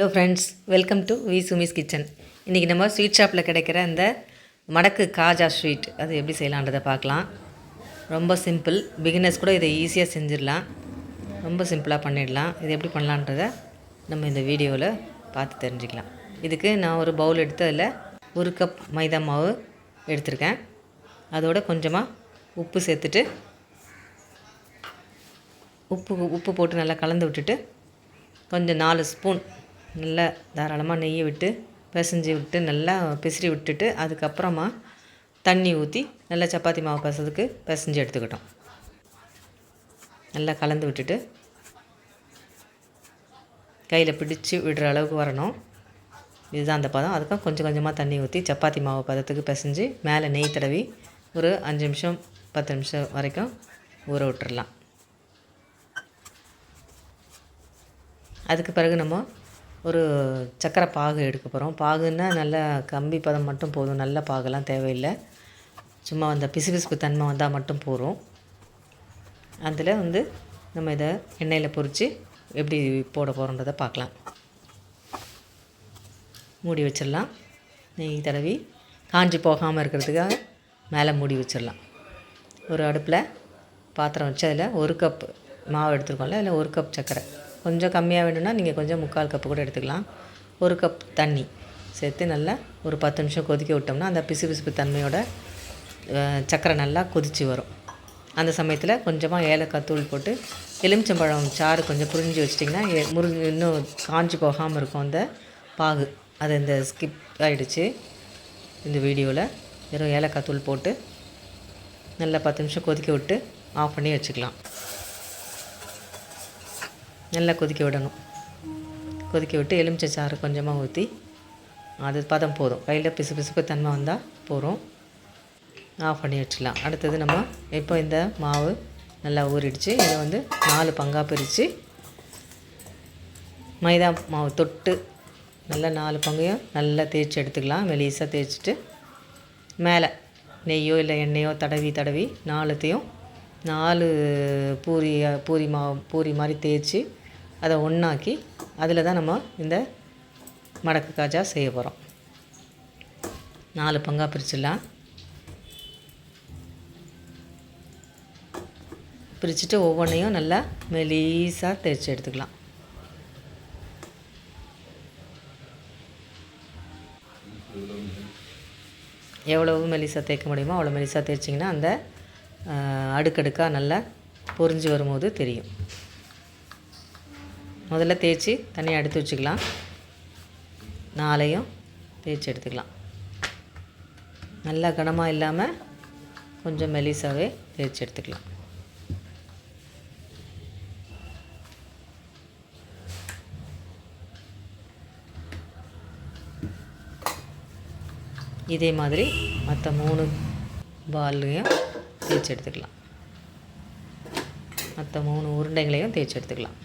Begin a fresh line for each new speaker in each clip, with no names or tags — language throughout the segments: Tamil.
Hello friends welcome to V Sumi's kitchen இன்றைக்கி நம்ம ஸ்வீட் ஷாப்பில் கிடைக்கிற அந்த மடக்கு காஜா ஸ்வீட் அது எப்படி செய்யலான்றதை பார்க்கலாம். ரொம்ப சிம்பிள் பிகினர்ஸ் கூட இதை ஈஸியாக செஞ்சிடலாம். ரொம்ப சிம்பிளாக பண்ணிடலாம். இது எப்படி பண்ணலான்றதை நம்ம இந்த வீடியோவில் பார்த்து தெரிஞ்சுக்கலாம். இதுக்கு நான் ஒரு பவுல் எடுத்து அதில் ஒரு கப் மைதா மாவு எடுத்திருக்கேன். அதோட கொஞ்சமாக உப்பு சேர்த்துட்டு உப்பு உப்பு போட்டு நல்லா கலந்து விட்டுட்டு கொஞ்சம் நாலு ஸ்பூன் நல்லா தாராளமாக நெய்யை விட்டு பிசைஞ்சு விட்டு நல்லா பிசிறி விட்டுட்டு அதுக்கப்புறமா தண்ணி ஊற்றி நல்லா சப்பாத்தி மாவு பசத்துக்கு பிசைஞ்சு எடுத்துக்கிட்டோம். நல்லா கலந்து விட்டுட்டு கையில் பிடிச்சி விடுற அளவுக்கு வரணும். இதுதான் அந்த பதம். அதுக்கும் கொஞ்சம் கொஞ்சமாக தண்ணி ஊற்றி சப்பாத்தி மாவு பதத்துக்கு பிசைஞ்சு மேலே நெய் தடவி ஒரு அஞ்சு நிமிஷம் பத்து நிமிஷம் வரைக்கும் ஊற விட்டுறலாம். அதுக்கு பிறகு நம்ம ஒரு சக்கரை பாகு எடுக்க போகிறோம் பாகுன்னா நல்லா கம்பி பதம் மட்டும் போதும். நல்ல பாகுலாம் தேவையில்லை. சும்மா அந்த பிசுபிசுப்பு தன்மை வந்தால் மட்டும் போதும். அதில் வந்து நம்ம இதை எண்ணெயில் பொறித்து எப்படி போட போகிறோன்றதை பார்க்கலாம். மூடி வச்சிடலாம். நெய் தடவி காஞ்சி போகாமல் இருக்கிறதுக்காக மேலே மூடி வச்சிடலாம். ஒரு அடுப்பில் பாத்திரம் வச்சு அதில் ஒரு கப் மாவு எடுத்துருக்கோம்ல அதில் ஒரு கப் சர்க்கரை. கொஞ்சம் கம்மியாக வேணும்னா நீங்கள் கொஞ்சம் முக்கால் கப்பு கூட எடுத்துக்கலாம். ஒரு கப் தண்ணி சேர்த்து நல்லா ஒரு பத்து நிமிஷம் கொதிக்க விட்டோம்னா அந்த பிசு பிசுப்பு தன்மையோட சக்கரை நல்லா கொதித்து வரும். அந்த சமயத்தில் கொஞ்சமாக ஏலக்காய் தூள் போட்டு எலுமிச்சம்பழம் சாறு கொஞ்சம் புரிஞ்சு வச்சிட்டிங்கன்னா முருங்கி இன்னும் காஞ்சி போகாமல் இருக்கும் அந்த பாகு. அது இந்த ஸ்கிப் ஆகிடுச்சு இந்த வீடியோவில் வெறும் ஏலக்காய் தூள் போட்டு நல்லா பத்து நிமிஷம் கொதிக்க விட்டு ஆஃப் பண்ணி வச்சுக்கலாம். நல்லா கொதிக்க விடணும். கொதிக்க விட்டு எலுமிச்சை சாறு கொஞ்சமாக ஊற்றி அது பதம் போதும். கையில் பிசு பிசுப்பு தன்மை வந்தால் போகிறோம் ஆஃப் பண்ணி வச்சிடலாம். அடுத்தது நம்ம இப்போ இந்த மாவு நல்லா ஊறிடுச்சு. இதை வந்து நாலு பங்காக பிரித்து மைதா மாவு தொட்டு நல்லா நாலு பங்கையும் நல்லா தேய்ச்சி எடுத்துக்கலாம். மெலிசாக தேய்ச்சிட்டு மேலே நெய்யோ இல்லை எண்ணெயோ தடவி தடவி நாலுத்தையும் நாலு பூரி பூரி மாவு பூரி மாதிரி தேய்ச்சி அதை ஒன்றாக்கி அதில் தான் நம்ம இந்த மடக்கு காஜா செய்ய போகிறோம் நாலு பங்காக பிரிச்சிடலாம். பிரிச்சுட்டு ஒவ்வொன்றையும் நல்லா மெலீஸாக தேய்ச்சி எடுத்துக்கலாம். எவ்வளவு மெலிசாக தேய்க்க முடியுமோ அவ்வளோ மெலிசாக தேய்ச்சிங்கன்னா அந்த அடுக்கடுக்காக நல்லா பொறிஞ்சு வரும்போது தெரியும். முதல்ல தேய்ச்சி தனியாக எடுத்து வச்சுக்கலாம். நாளையும் தேய்ச்சி எடுத்துக்கலாம். நல்லா கனமாக இல்லாமல் கொஞ்சம் மெலிசாகவே தேய்ச்சி எடுத்துக்கலாம். இதே மாதிரி மற்ற மூணு பால்லையும் தேய்ச்சி எடுத்துக்கலாம். மற்ற மூணு உருண்டைகளையும் தேய்ச்சி எடுத்துக்கலாம்.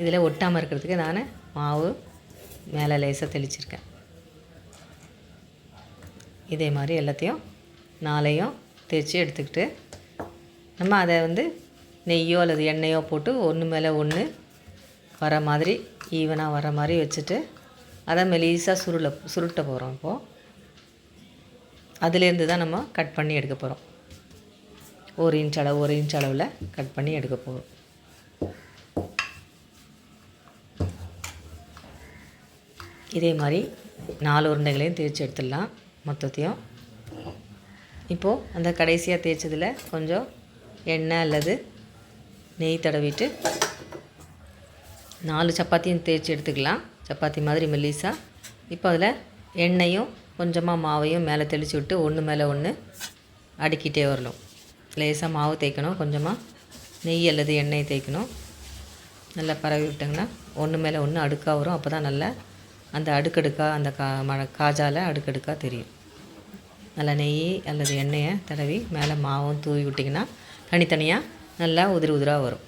இதில் ஒட்டாமல் இருக்கிறதுக்கு நான் மாவு மேலே லேசாக தெளிச்சிருக்கேன். இதே மாதிரி எல்லாத்தையும் நாளையும் தேய்ச்சி எடுத்துக்கிட்டு நம்ம அதை வந்து நெய்யோ அல்லது எண்ணெயோ போட்டு ஒன்று மேலே ஒன்று வர மாதிரி ஈவனாக வர மாதிரி வச்சுட்டு அதை மெலீஸாக சுருள சுருட்ட போகிறோம் இப்போது அதுலேருந்து தான் நம்ம கட் பண்ணி எடுக்க போகிறோம். ஒரு இன்ச் அளவு ஒரு இன்ச் அளவில் கட் பண்ணி எடுக்க போகிறோம். இதே மாதிரி நாலு உருண்டைகளையும் தேய்ச்சி எடுத்துடலாம் மொத்தத்தையும். இப்போது அந்த கடைசியாக தேய்ச்சதில் கொஞ்சம் எண்ணெய் அல்லது நெய் தடவிட்டு நாலு சப்பாத்தியும் தேய்ச்சி எடுத்துக்கலாம். சப்பாத்தி மாதிரி மெல்லிசா. இப்போ அதில் எண்ணெயும் கொஞ்சமாக மாவையும் மேலே தெளித்து விட்டு ஒன்று மேலே ஒன்று அடுக்கிட்டே வரணும். லேசாக மாவு தேய்க்கணும். கொஞ்சமாக நெய் அல்லது எண்ணெய் தேய்க்கணும். நல்லா பரவி விட்டிங்கன்னா ஒன்று மேலே ஒன்று அடுக்காக வரும். அப்போ தான் நல்லா அந்த அடுக்கடுக்காக அந்த கா மழை காஜால் அடுக்கடுக்காக தெரியும். நல்லா நெய் அல்லது எண்ணெயை தடவி மேலே மாவும் தூவி விட்டிங்கன்னா தனித்தனியாக நல்லா உதிரி உதிராக வரும்.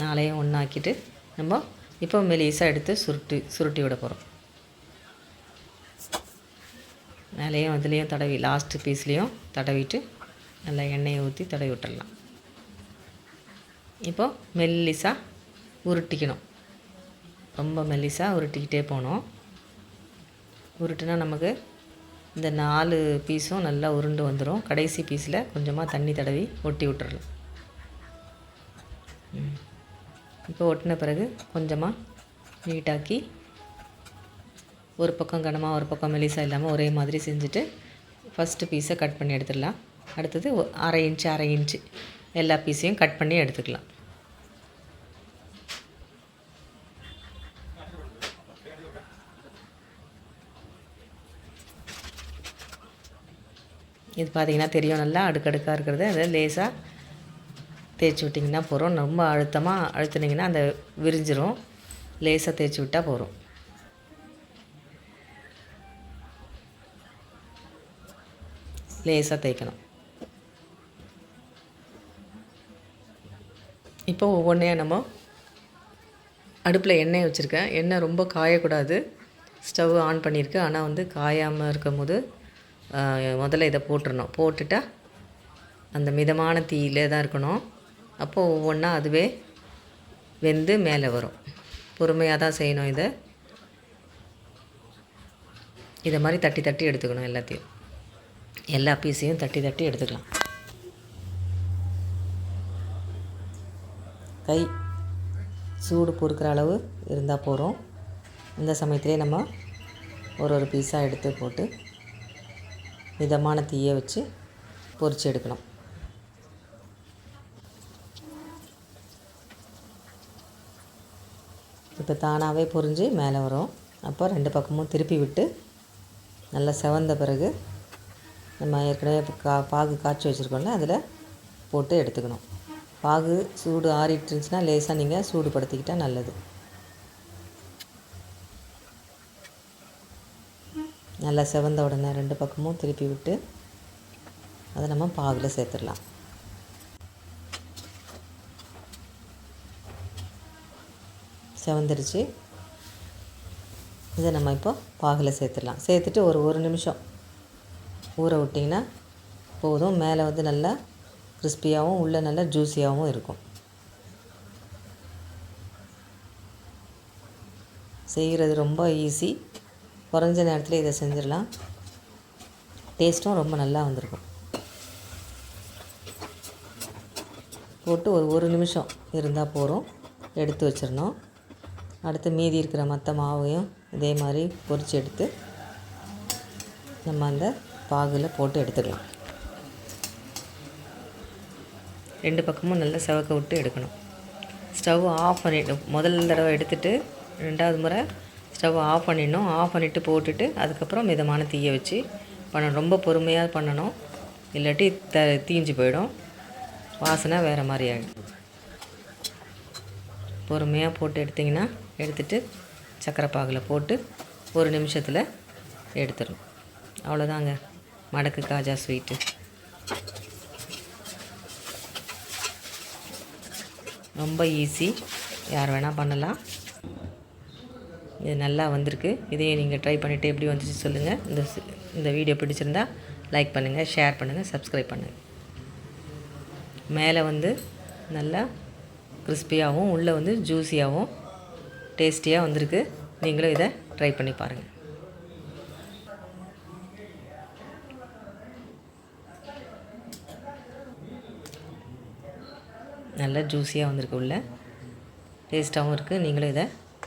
நாளையும் ஒன்றாக்கிட்டு நம்ம இப்போ மெலிசாக எடுத்து சுருட்டி சுருட்டி விட போகிறோம் மேலேயும் அதுலேயும் தடவி லாஸ்ட்டு பீஸ்லேயும் தடவிட்டு நல்லா எண்ணெயை ஊற்றி தடவி விட்டுடலாம் இப்போ மெல்லிசாக உருட்டிக்கணும். ரொம்ப மெல்லிசாக உருட்டிக்கிட்டே போகணும் உருட்டுனா நமக்கு இந்த நாலு பீஸும் நல்லா உருண்டு வந்துடும் கடைசி பீஸில் கொஞ்சமாக தண்ணி தடவி ஒட்டி விட்டுறலாம். இப்போ ஒட்டின பிறகு கொஞ்சமாக நீட்டாக்கி ஒரு பக்கம் கனமாக ஒரு பக்கம் மெலிசா இல்லாமல் ஒரே மாதிரி செஞ்சுட்டு ஃபஸ்ட்டு பீஸை கட் பண்ணி எடுத்துடலாம். அடுத்தது ஒ- அரை இன்ச்சு அரை இன்ச்சு எல்லா பீஸையும் கட் பண்ணி எடுத்துக்கலாம். இது பார்த்தீங்கன்னா தெரியும். நல்லா அடுக்கடுக்காக இருக்கிறது. அதை லேசாக தேய்ச்சி விட்டிங்கன்னா போகிறோம் ரொம்ப அழுத்தமாக அழுத்துனீங்கன்னா அந்த விரிஞ்சிரும். லேசாக தேய்ச்சி விட்டால் போகிறோம் லேசாக தேய்க்கணும். இப்போ ஒவ்வொன்றையும் நம்ம அடுப்பில் எண்ணெய் வச்சுருக்கேன். எண்ணெய் ரொம்ப காயக்கூடாது. ஸ்டவ் ஆன் பண்ணியிருக்கு. ஆனால் வந்து காயாமல் இருக்கும் போது முதல்ல இதை போட்டுறணும். போட்டுட்டா அந்த மிதமான தீயிலே தான் இருக்கணும். அப்போது ஒவ்வொன்றா அதுவே வெந்து மேலே வரும். பொறுமையாக தான் செய்யணும் இதை. இதை மாதிரி தட்டி தட்டி எடுத்துக்கணும் எல்லாத்தையும். எல்லா பீஸையும் தட்டி தட்டி எடுத்துக்கலாம். கை சூடு பொறுக்கிற அளவு இருந்தால் போகிறோம் இந்த சமயத்திலே நம்ம ஒரு ஒரு பீஸாக எடுத்து போட்டு மிதமான தீயை வச்சு பொறிச்சு எடுக்கணும். இப்போ தானாகவே பொரிஞ்சு மேலே வரும். அப்போ ரெண்டு பக்கமும் திருப்பி விட்டு நல்லா செவந்த பிறகு நம்ம ஏற்கனவே கா பாகு காய்ச்சி வச்சுருக்கோம்ல அதில் போட்டு எடுத்துக்கணும். பாகு சூடு ஆறிட்டு இருந்துச்சுன்னா லேசாக நீங்கள் சூடுபடுத்திக்கிட்டா நல்லது. நல்லா செவந்த உடனே ரெண்டு பக்கமும் திருப்பி விட்டு அதை நம்ம பாகில் சேர்த்துடலாம். செவந்துருச்சு. இதை நம்ம இப்போ பாகில் சேர்த்துடலாம். சேர்த்துட்டு ஒரு ஒரு நிமிஷம் ஊற விட்டிங்கன்னா போதும். மேலே வந்து நல்லா கிறிஸ்பியாகவும் உள்ளே நல்லா ஜூஸியாகவும் இருக்கும். செய்கிறது ரொம்ப ஈஸி. குறைஞ்ச நேரத்தில் இதை செஞ்சிடலாம். டேஸ்ட்டும் ரொம்ப நல்லா வந்திருக்கும். போட்டு ஒரு ஒரு நிமிஷம் இருந்தால் போதும். எடுத்து வச்சிடணும். அடுத்து மீதி இருக்கிற மற்ற மாவையும் இதே மாதிரி பொரித்து எடுத்து நம்ம அந்த பாகில் போட்டு எடுத்துக்கலாம். ரெண்டு பக்கமும் நல்லா செவக்க விட்டு எடுக்கணும். ஸ்டவ் ஆஃப் பண்ணிட்டு முதல் தடவை எடுத்துட்டு ரெண்டாவது முறை ஸ்டவ் ஆஃப் பண்ணிடணும். ஆஃப் பண்ணிவிட்டு போட்டுட்டு அதுக்கப்புறம் மிதமான தீயை வச்சு பண்ணணும். ரொம்ப பொறுமையாக பண்ணணும். இல்லாட்டி த தீஞ்சு போயிடும். வாசனை வேறு மாதிரி ஆகிடும் பொறுமையாக போட்டு எடுத்திங்கன்னா எடுத்துட்டு சக்கரை பாகில் போட்டு ஒரு நிமிஷத்தில் எடுத்துடும் அவ்வளோதாங்க மடக்கு காஜா ஸ்வீட்டு. ரொம்ப ஈஸி. யார் வேணால் பண்ணலாம். இது நல்லா வந்திருக்கு. இதையும் நீங்கள் ட்ரை பண்ணிவிட்டு எப்படி வந்துச்சு சொல்லுங்கள் இந்த இந்த வீடியோ பிடிச்சிருந்தா லைக் பண்ணுங்கள் ஷேர் பண்ணுங்கள் சப்ஸ்கிரைப் பண்ணுங்கள் மேலே வந்து நல்லா கிறிஸ்பியாகவும் உள்ளே வந்து ஜூஸியாகவும் டேஸ்டியாக வந்திருக்கு. நீங்களும் இதை ட்ரை பண்ணி பாருங்கள் நல்லா ஜூஸியாக வந்திருக்கு உள்ளே. டேஸ்ட்டாகவும் இருக்குது நீங்களும் இதை